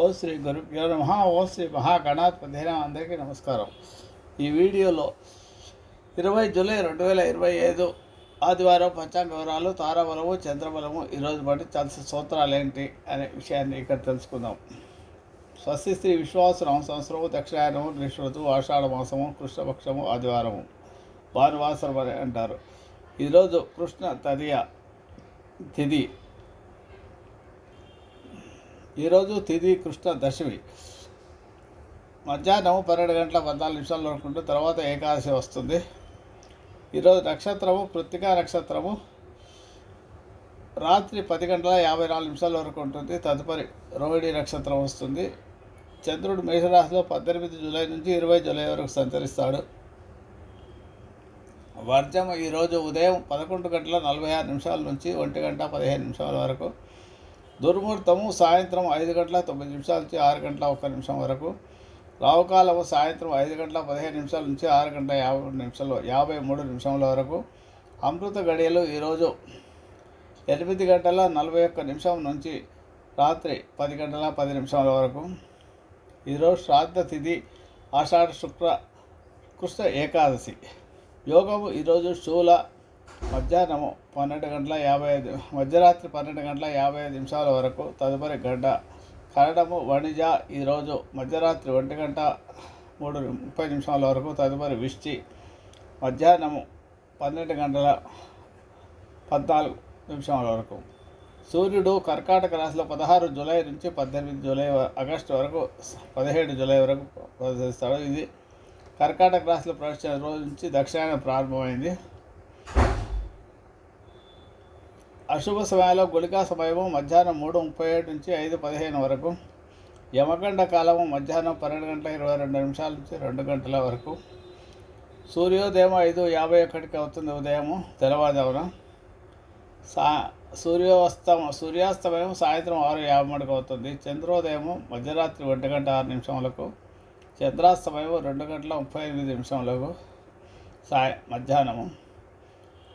ఓ శ్రీ గురుభ్యో నమ. ఓ శ్రీ మహాగణాధిపతి అందరికీ నమస్కారం. ఈ వీడియోలో ఇరవై జూలై రెండు వేల ఇరవై ఐదు ఆదివారం పంచాంగ వివరాలు తారాబలము చంద్రబలము ఈరోజు బట్టి చల్సిన సూత్రాలు ఏంటి అనే విషయాన్ని ఇక్కడ తెలుసుకుందాం. స్వస్తి శ్రీ విశ్వాసరామ సంవత్సరము దక్షిణాయనము గ్రీష్మ ఋతువు ఆషాఢ మాసము కృష్ణపక్షము ఆదివారము. భానువాసరం అని అంటారు. ఈరోజు కృష్ణ తదియ తిథి ఈరోజు తిది కృష్ణ దశమి. మధ్యాహ్నం పన్నెండు గంటల పద్నాలుగు నిమిషాలు వరకు ఉంటుంది తర్వాత ఏకాదశి వస్తుంది. ఈరోజు నక్షత్రము కృత్తికా నక్షత్రము. రాత్రి పది గంటల యాభై నాలుగు నిమిషాల వరకు ఉంటుంది. తదుపరి రోహిణి నక్షత్రం వస్తుంది. చంద్రుడు మేషరాశిలో పద్దెనిమిది జూలై నుంచి ఇరవై జూలై వరకు సంచరిస్తాడు. వర్జం ఈరోజు ఉదయం పదకొండు గంటల నలభై ఆరు నిమిషాల నుంచి ఒంటి గంట పదిహేను నిమిషాల వరకు. దుర్ముహూర్తము సాయంత్రం ఐదు గంటల తొమ్మిది నిమిషాల నుంచి ఆరు గంటల ఒక్క నిమిషం వరకు. రావుకాలము సాయంత్రం ఐదు గంటల పదిహేను నిమిషాల నుంచి ఆరు గంటల యాభై మూడు నిమిషాలు యాభై మూడు నిమిషముల వరకు. అమృత గడియలు ఈరోజు ఎనిమిది గంటల నలభై ఒక్క నిమిషం నుంచి రాత్రి పది గంటల పది నిమిషాల వరకు. ఈరోజు శ్రాద్ధ తిథి ఆషాఢ శుక్ర కృష్ణ ఏకాదశి. యోగము ఈరోజు శూల మధ్యాహ్నము పన్నెండు గంటల యాభై ఐదు మధ్యరాత్రి పన్నెండు గంటల యాభై ఐదు నిమిషాల వరకు తదుపరి గంట కరడము వణిజ ఈరోజు మధ్యరాత్రి ఒంటి గంట మూడు ముప్పై నిమిషాల వరకు తదుపరి విష్టి. మధ్యాహ్నము పన్నెండు గంటల పద్నాలుగు నిమిషాల వరకు. సూర్యుడు కర్కాటక రాశిలో పదహారు జూలై నుంచి పద్దెనిమిది జూలై ఆగస్టు వరకు పదిహేడు జూలై వరకు ప్రదర్శిస్తాడు. ఇది కర్కాటక రాశిలో ప్రవేశించిన రోజు నుంచి దక్షిణాయన ప్రారంభమైంది. అశుభ సమయంలో గుళికా సమయము మధ్యాహ్నం మూడు ముప్పై ఏడు నుంచి ఐదు పదిహేను వరకు యమగండ కాలము మధ్యాహ్నం పన్నెండు గంటల ఇరవై రెండు నిమిషాల నుంచి రెండు గంటల వరకు సూర్యోదయం ఐదు యాభై ఒకటికి అవుతుంది ఉదయము తెల్లవారుజామున సా సూర్యోస్తమ సూర్యాస్తమయం సాయంత్రం ఆరు యాభై మూడుకి అవుతుంది చంద్రోదయము మధ్యరాత్రి ఒంటి గంట ఆరు నిమిషములకు చంద్రాస్తమయం రెండు గంటల ముప్పై ఎనిమిది నిమిషములకు సాయ మధ్యాహ్నము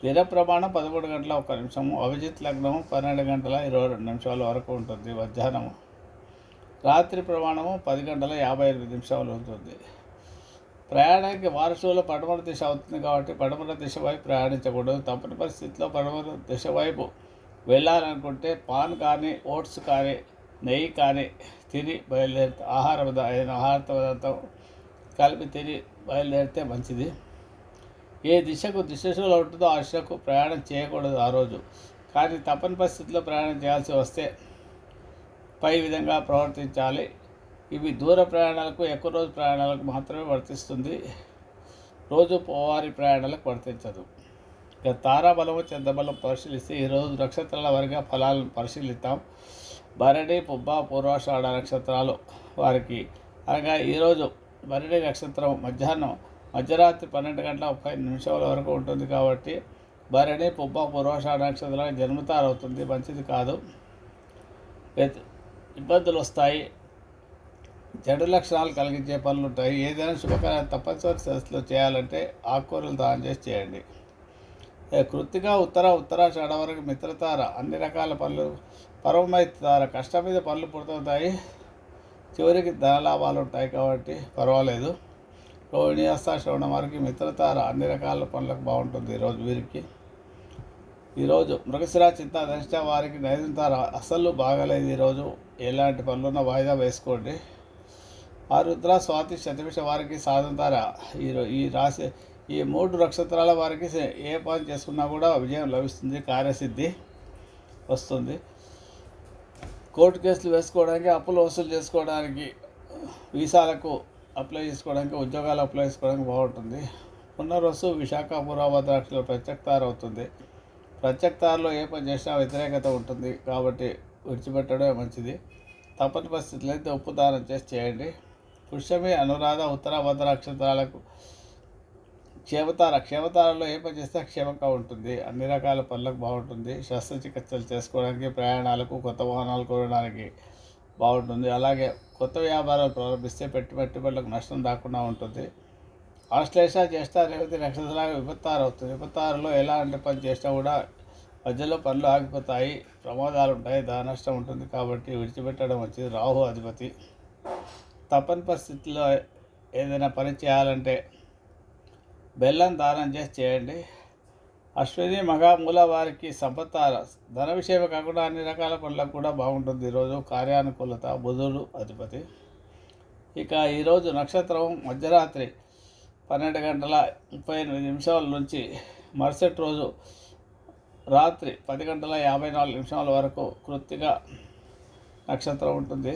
దిన ప్రమాణం పదమూడు గంటల ఒక నిమిషము అభిజిత్ లగ్నము పన్నెండు గంటల ఇరవై రెండు నిమిషాల వరకు ఉంటుంది మధ్యాహ్నము. రాత్రి ప్రమాణము పది గంటల యాభై ఎనిమిది నిమిషాలు ఉంటుంది. ప్రయాణానికి వారసుల పడమర దిశ అవుతుంది కాబట్టి పడమర దిశ వైపు ప్రయాణించకూడదు. తప్పని పరిస్థితిలో పడమర దిశ వైపు వెళ్ళాలనుకుంటే పాన్ కానీ ఓట్స్ కానీ నెయ్యి కానీ తిని బయలుదేరి ఆహార అయిన ఆహార పదార్థం కలిపి తిని బయలుదేరితే మంచిది. ఏ దిశకు దిశలో ఉంటుందో ఆ దిశకు ప్రయాణం చేయకూడదు ఆ రోజు. కానీ తప్పని పరిస్థితిలో ప్రయాణం చేయాల్సి వస్తే పై విధంగా ప్రవర్తించాలి. ఇవి దూర ప్రయాణాలకు ఎక్కువ రోజు ప్రయాణాలకు మాత్రమే వర్తిస్తుంది. రోజు పోవారి ప్రయాణాలకు వర్తించదు. ఇక తారాబలము చంద్రబలం పరిశీలిస్తే ఈరోజు నక్షత్రాల వారిగా ఫలాలను పరిశీలిద్దాం. భరణి పుబ్బ పూర్వాషాఢ నక్షత్రాలు వారికి. అనగా ఈరోజు భరణి నక్షత్రం మధ్యాహ్నం మధ్యరాత్రి పన్నెండు గంటల ముప్పై నిమిషాల వరకు ఉంటుంది కాబట్టి భరణి పుబ్బ పూర్వాషాఢ నక్షత్రాలకు జన్మతారవుతుంది. మంచిది కాదు. ఇబ్బందులు వస్తాయి. చెడు లక్షణాలు కలిగించే పనులు ఉంటాయి. ఏదైనా శుభకార్యం తప్పనిసరి పరిస్థితిలో చేయాలంటే ఆకుకూరలు దానం చేసి చేయండి. కృతిగా ఉత్తర ఉత్తరాషాఢ వరకు మిత్రతార అన్ని రకాల పనులు పరమైతార కష్టం మీద పనులు పుడుతుంటాయి చివరికి ధనలాభాలు ఉంటాయి కాబట్టి పర్వాలేదు. రోహిణి హస్త శ్రవణం వారికి మిత్రతార అన్ని రకాల పనులకు బాగుంటుంది ఈరోజు వీరికి. ఈరోజు మృగశిరా చింత ధనిష్ట వారికి నైదంతార అసలు బాగలేదు ఈరోజు ఎలాంటి పనులున్నా వాయిదా వేసుకోండి. ఆ స్వాతి శతభిష వారికి సాధంతార ఈ ఈ రాశి ఈ మూడు నక్షత్రాల వారికి ఏ పని చేసుకున్నా కూడా విజయం లభిస్తుంది కార్యసిద్ధి వస్తుంది. కోర్టు కేసులు వేసుకోవడానికి అప్పులు వసూలు చేసుకోవడానికి వీసాలకు అప్లై చేసుకోవడానికి ఉద్యోగాలు అప్లై చేసుకోవడానికి బాగుంటుంది. పునర్వసు విశాఖ పురాభద్రాక్షలో ప్రత్యక్తారు అవుతుంది ప్రత్యక్తారులో ఏ పని చేసినా వ్యతిరేకత ఉంటుంది కాబట్టి విడిచిపెట్టడమే మంచిది. తప్పని పరిస్థితులు అయితే ఉప్పు దానం చేసి చేయండి. పుష్యమి అనురాధ ఉత్తర నక్షత్రాలకు క్షేమతార క్షేమతారలో ఏ పని చేస్తే క్షేమంగా ఉంటుంది. అన్ని రకాల పనులకు బాగుంటుంది. శస్త్రచికిత్సలు చేసుకోవడానికి ప్రయాణాలకు కొత్త వాహనాలు కొనడానికి బాగుంటుంది. అలాగే కొత్త వ్యాపారాలు ప్రారంభిస్తే పెట్టు పెట్టుబడులకు నష్టం రాకుండా ఉంటుంది. ఆశ్లేష జ్యేష్ఠ రేవతి నక్షత్రాలు విపత్తారు అవుతుంది విపత్తారులో ఎలాంటి పని చేసినా కూడా మధ్యలో పనులు ఆగిపోతాయి. ప్రమాదాలు ఉంటాయి. దాని నష్టం ఉంటుంది కాబట్టి విడిచిపెట్టడం వచ్చింది రాహు అధిపతి. తప్పని పరిస్థితుల్లో ఏదైనా పని చేయాలంటే బెల్లం దానం చేసి చేయండి. అశ్విని మగామూల వారికి సంపత్తార. ధన విషయమే కాకుండా అన్ని రకాల పనులకు కూడా బాగుంటుంది. ఈరోజు కార్యానుకూలత బుధుడు అధిపతి. ఇక ఈరోజు నక్షత్రం మధ్యరాత్రి పన్నెండు గంటల ముప్పై ఎనిమిది నిమిషాల నుంచి మరుసటి రోజు రాత్రి పది గంటల యాభై నాలుగు నిమిషాల వరకు కృత్తిక నక్షత్రం ఉంటుంది.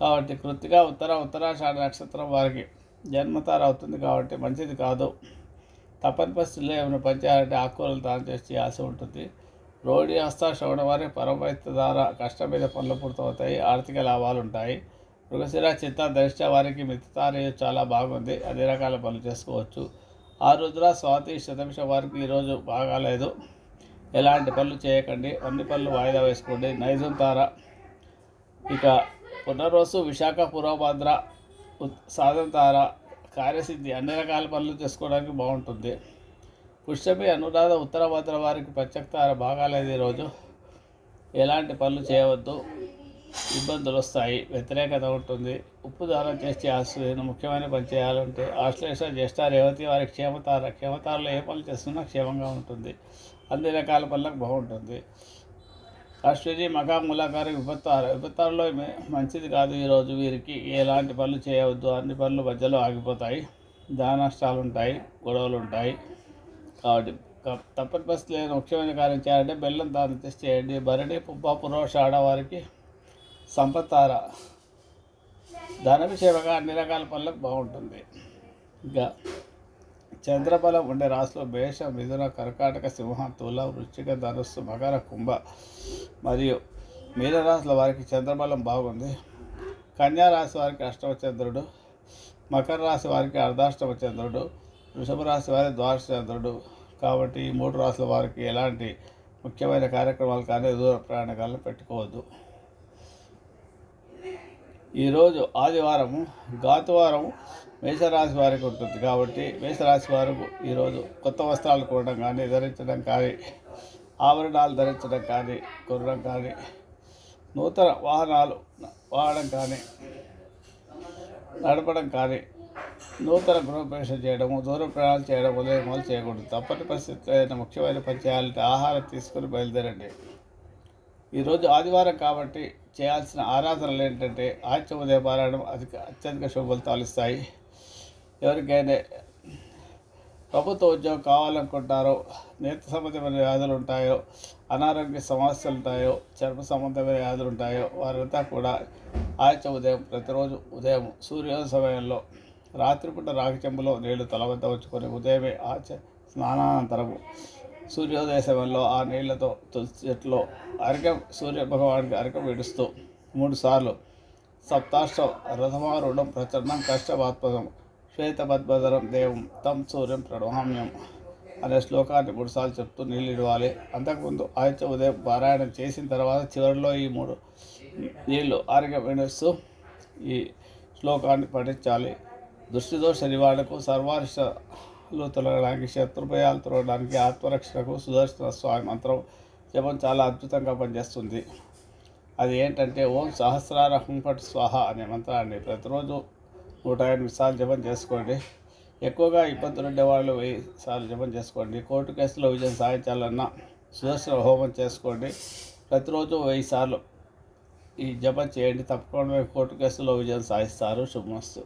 కాబట్టి కృత్తిక ఉత్తర ఉత్తరాషాఢ నక్షత్రం వారికి జన్మతార అవుతుంది. కాబట్టి మంచిది కాదు. తప్పని పరిస్థితుల్లో ఏమైనా పనిచేయాలంటే ఆకుకూరలు దానం చేసి చేయాల్సి ఉంటుంది. రోడి హస్త శ్రవణ వారి పరమైత్య ద్వారా కష్టం మీద పనులు పూర్తవుతాయి. ఆర్థిక లాభాలు ఉంటాయి. మృగశిర చిత్త దరిష్ట వారికి మిత్తారి చాలా బాగుంది. అన్ని రకాల పనులు చేసుకోవచ్చు. ఆ రుద్ర స్వాతి శతమిష వారికి ఈరోజు బాగాలేదు. ఎలాంటి పనులు చేయకండి. అన్ని పనులు వాయిదా వేసుకోండి. నైజం తార. ఇక పునరోజు విశాఖ పురోభద్ర ఉత్- సాధన తార. కార్యసిద్ధి అన్ని రకాల పనులు చేసుకోవడానికి బాగుంటుంది. పుష్యమి అనురాధ ఉత్తర భద్ర వారికి ప్రత్యేక బాగాలేదు ఈరోజు ఎలాంటి పనులు చేయవద్దు. ఇబ్బందులు వస్తాయి. వ్యతిరేకత ఉంటుంది. ఉప్పు దానం చేసి చేయాల్సిన ముఖ్యమైన పని చేయాలంటే ఆశ్లేష జ్యేష్ఠ రేవతి వారి క్షేమతార క్షేమతారలో ఏ పనులు చేస్తున్నా క్షేమంగా ఉంటుంది. అన్ని రకాల పనులకు బాగుంటుంది. అశ్విని మకా మూలాకారి విపత్తారు విపత్తారులో మంచిది కాదు ఈరోజు వీరికి. ఎలాంటి పనులు చేయవద్దు. అన్ని పనులు మధ్యలో ఆగిపోతాయి. దాన నష్టాలు ఉంటాయి గొడవలు ఉంటాయి కాబట్టి తప్పని పరిస్థితి లేని ముఖ్యమైన కార్యం చేయాలంటే బెల్లం దానం చేసి చేయండి భరణి పుబ్బ పురోష ఆడవారికి సంపత్తార. ధన విషయంగా అన్ని రకాల పనులకు బాగుంటుంది. ఇంకా చంద్రబలం ఉండే రాశిలో మేష మిథున కర్కాటక సింహ తుల వృశ్చిక ధనుస్సు మకర కుంభ మరియు మీనరాశుల వారికి చంద్రబలం బాగుంది. కన్యా రాశి వారికి అష్టమ చంద్రుడు మకర రాశి వారికి అర్ధాష్టమ చంద్రుడు వృషభ రాశి వారి ద్వాదశ చంద్రుడు కాబట్టి ఈ మూడు రాశుల వారికి ఎలాంటి ముఖ్యమైన కార్యక్రమాలు కానీ దూర ప్రయాణకాలను పెట్టుకోవద్దు. ఈరోజు ఆదివారము గాతువారం మేషరాశి వారికి ఉంటుంది కాబట్టి మేషరాశి వారు ఈరోజు కొత్త వస్త్రాలు కొనడం కానీ ధరించడం కానీ ఆభరణాలు ధరించడం కానీ కొనడం కానీ నూతన వాహనాలు వాడడం కానీ నడపడం కానీ నూతన గృహప్రవేశం చేయడము దూర ప్రయాణాలు చేయడం ఉదయం చేయకూడదు. తప్పని పరిస్థితుల్లో ఏదైనా ముఖ్యమైన పని చేయాలంటే ఆహారం తీసుకుని బయలుదేరండి. ఈరోజు ఆదివారం కాబట్టి చేయాల్సిన ఆరాధనలు ఏంటంటే ఆత్య ఉదయ పారాయణం అధిక అత్యధిక శుభాలు ఇస్తాయి. ఎవరికైనా ప్రభుత్వ ఉద్యోగం కావాలనుకుంటారో నేత సంబంధమైన వ్యాధులు ఉంటాయో అనారోగ్య సమస్యలు ఉంటాయో చర్మ సంబంధమైన వ్యాధులు ఉంటాయో వారంతా కూడా ఆచ ఉదయం ప్రతిరోజు ఉదయం సూర్యోదయ సమయంలో రాత్రిపూట రాగి చెంబులో నీళ్ళు తల వద్ద ఉంచుకొని ఉదయమే ఆచ స్నానానంతరము సూర్యోదయ సమయంలో ఆ నీళ్ళతో తులసి చెట్లో అరకం సూర్య భగవానికి అరకం విడుస్తూ మూడుసార్లు సప్తాష్టం రథమారుడం ప్రచండం కష్టమాత్మకం శ్వేతపద్మధరం దేవం తం సూర్యం ప్రణామ్యం అనే శ్లోకాన్ని మూడుసార్లు చెప్తూ నీళ్ళు ఇవ్వాలి అంతకుముందు ఆదిత్య ఉదయం పారాయణం చేసిన తర్వాత చివరిలో ఈ మూడు నీళ్ళు ఆరోగ్యం వినిస్తూ ఈ శ్లోకాన్ని పఠించాలి. దృష్టితో నివారణకు సర్వారిష్టలు తొలగడానికి శత్రుభయాలు తొలగడానికి ఆత్మరక్షణకు సుదర్శన స్వామి మంత్రం జపం చాలా అద్భుతంగా పనిచేస్తుంది. అది ఏంటంటే ఓం సహస్రార హుంపట్ స్వాహ అనే మంత్రాన్ని ప్రతిరోజు నూట ఎనిమిది సార్లు జపం చేసుకోండి. ఎక్కువగా ఇబ్బందులు ఉండేవాళ్ళు వెయ్యి సార్లు జపం చేసుకోండి. కోర్టు కేసులో విజయం సాధించాలన్నా సుదర్శన హోమం చేసుకోండి. ప్రతిరోజు వెయ్యి సార్లు ఈ జపం చేయండి. తప్పకుండా కోర్టు కేసులో విజయం సాధిస్తారు. శుభమస్తు.